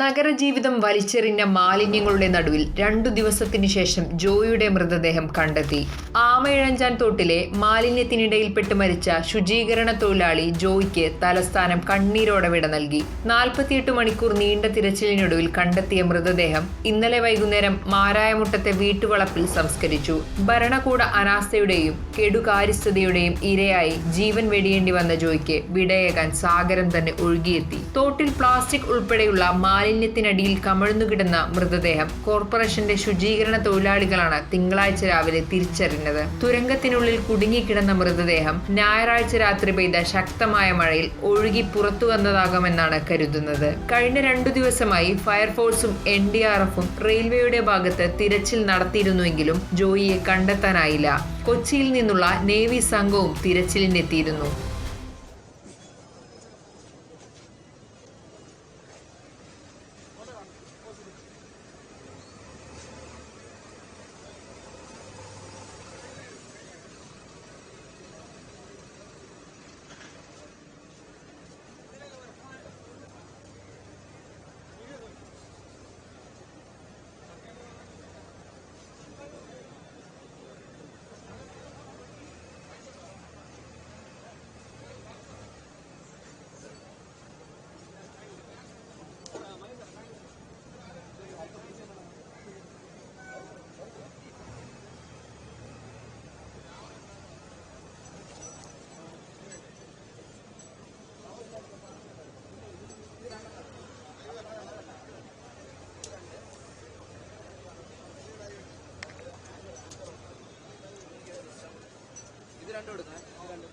നഗരജീവിതം വലിച്ചെറിഞ്ഞ മാലിന്യങ്ങളുടെ നടുവിൽ രണ്ടു ദിവസത്തിനു ശേഷം ജോയിയുടെ മൃതദേഹം കണ്ടെത്തി. ആമയിഴഞ്ചാൻ തോട്ടിലെ മാലിന്യത്തിനിടയിൽപ്പെട്ട് മരിച്ച ശുചീകരണ തൊഴിലാളി ജോയിക്ക് തലസ്ഥാനം കണ്ണീരോടെ വിട നൽകി. നാൽപ്പത്തിയെട്ട് മണിക്കൂർ നീണ്ട തിരച്ചിലിനൊടുവിൽ കണ്ടെത്തിയ മൃതദേഹം ഇന്നലെ വൈകുന്നേരം മാരായമുട്ടത്തെ വീട്ടുവളപ്പിൽ സംസ്കരിച്ചു. ഭരണകൂട അനാസ്ഥയുടെയും കെടുകാര്യസ്ഥതയുടെയും ഇരയായി ജീവൻ വെടിയേണ്ടി വന്ന ജോയിക്ക് വിടയേകാൻ സാഗരം തന്നെ ഒഴുകിയെത്തി. തോട്ടിൽ പ്ലാസ്റ്റിക് ഉൾപ്പെടെയുള്ള മാലിന്യത്തിനടിയിൽ കമഴ്ന്നുകിടന്ന മൃതദേഹം കോർപ്പറേഷന്റെ ശുചീകരണ തൊഴിലാളികളാണ് തിങ്കളാഴ്ച രാവിലെ തിരിച്ചറിഞ്ഞത്. തുരങ്കത്തിനുള്ളിൽ കുടുങ്ങിക്കിടന്ന മൃതദേഹം ഞായറാഴ്ച രാത്രി പെയ്ത ശക്തമായ മഴയിൽ ഒഴുകി പുറത്തു വന്നതാകാമെന്നാണ് കരുതുന്നത്. കഴിഞ്ഞ രണ്ടു ദിവസമായി ഫയർഫോഴ്സും എൻ ഡി ആർ എഫും റെയിൽവേയുടെ ഭാഗത്ത് തിരച്ചിൽ നടത്തിയിരുന്നുവെങ്കിലും ജോയിയെ കണ്ടെത്താനായില്ല. കൊച്ചിയിൽ നിന്നുള്ള നേവി സംഘവും തിരച്ചിലിനെത്തിയിരുന്നു. ഇത് രണ്ടും എടുക്കണേ രണ്ടും.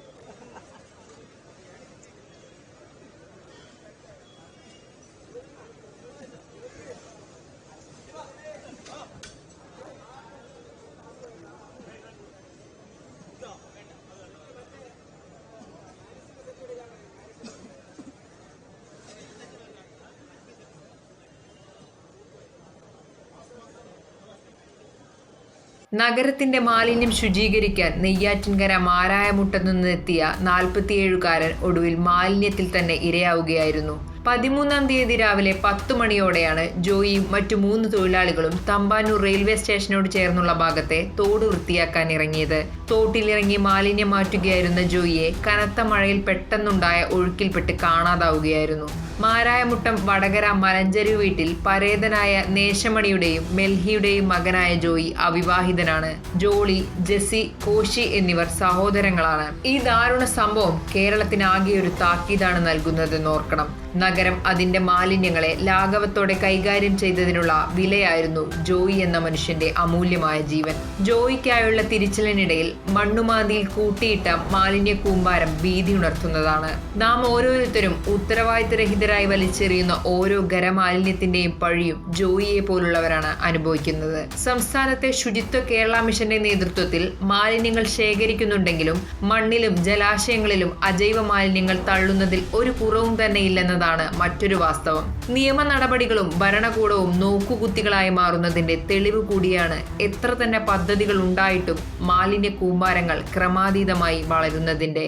stick. നഗരത്തിന്റെ മാലിന്യം ശുചീകരിക്കാൻ നെയ്യാറ്റിൻകര മാരായമുട്ടത്തു നിന്നെത്തിയ നാൽപ്പത്തിയേഴുകാരൻ ഒടുവിൽ മാലിന്യത്തിൽ തന്നെ ഇരയാവുകയായിരുന്നു. പതിമൂന്നാം തീയതി രാവിലെ പത്തു മണിയോടെയാണ് ജോയിയും മറ്റു മൂന്ന് തൊഴിലാളികളും തമ്പാനൂർ റെയിൽവേ സ്റ്റേഷനോട് ചേർന്നുള്ള ഭാഗത്തെ തോട് വൃത്തിയാക്കാൻ ഇറങ്ങിയത്. തോട്ടിലിറങ്ങി മാലിന്യം മാറ്റുകയായിരുന്ന ജോയിയെ കനത്ത മഴയിൽ പെട്ടെന്നുണ്ടായ ഒഴുക്കിൽപ്പെട്ട് കാണാതാവുകയായിരുന്നു. മാരായമുട്ടം വടകര മലഞ്ചരി വീട്ടിൽ പരേതനായ നേശമണിയുടെയും മെൽഹിയുടെയും മകനായ ജോയി അവിവാഹിതനാണ്. ജോളി ജെസി കോശി എന്നിവർ സഹോദരങ്ങളാണ്. ഈ ദാരുണ സംഭവം കേരളത്തിനാകെ ഒരു താക്കീതാണ് നൽകുന്നതെന്ന് ഓർക്കണം. നഗരം അതിന്റെ മാലിന്യങ്ങളെ ലാഘവത്തോടെ കൈകാര്യം ചെയ്തതിനുള്ള വിലയായിരുന്നു ജോയി എന്ന മനുഷ്യന്റെ അമൂല്യമായ ജീവൻ. ജോയിക്കായുള്ള തിരിച്ചിലിനിടയിൽ മണ്ണുമാതിയിൽ കൂട്ടിയിട്ട മാലിന്യ കൂമ്പാരം ഭീതി ഉണർത്തുന്നതാണ് നാം ഓരോരുത്തരും ഉത്തരവാദിത്തരഹിതരായി വലിച്ചെറിയുന്ന ഓരോ ഖരമാലിന്യത്തിന്റെയും പഴിയും ജോയിയെ പോലുള്ളവരാണ് അനുഭവിക്കുന്നത്. സംസ്ഥാനത്തെ ശുചിത്വ കേരള മിഷന്റെ നേതൃത്വത്തിൽ മാലിന്യങ്ങൾ ശേഖരിക്കുന്നുണ്ടെങ്കിലും മണ്ണിലും ജലാശയങ്ങളിലും അജൈവ മാലിന്യങ്ങൾ തള്ളുന്നതിൽ ഒരു കുറവും തന്നെ ഇല്ലെന്നതാണ് മറ്റൊരു വാസ്തവം. നിയമ നടപടികളും ഭരണകൂടവും നോക്കുകുത്തികളായി മാറുന്നതിന്റെ തെളിവ് കൂടിയാണ് എത്ര തന്നെ പദ്ധതികൾ ഉണ്ടായിട്ടും മാലിന്യ കൂമ്പാരങ്ങൾ ക്രമാതീതമായി വളരുന്നതിന്റെ.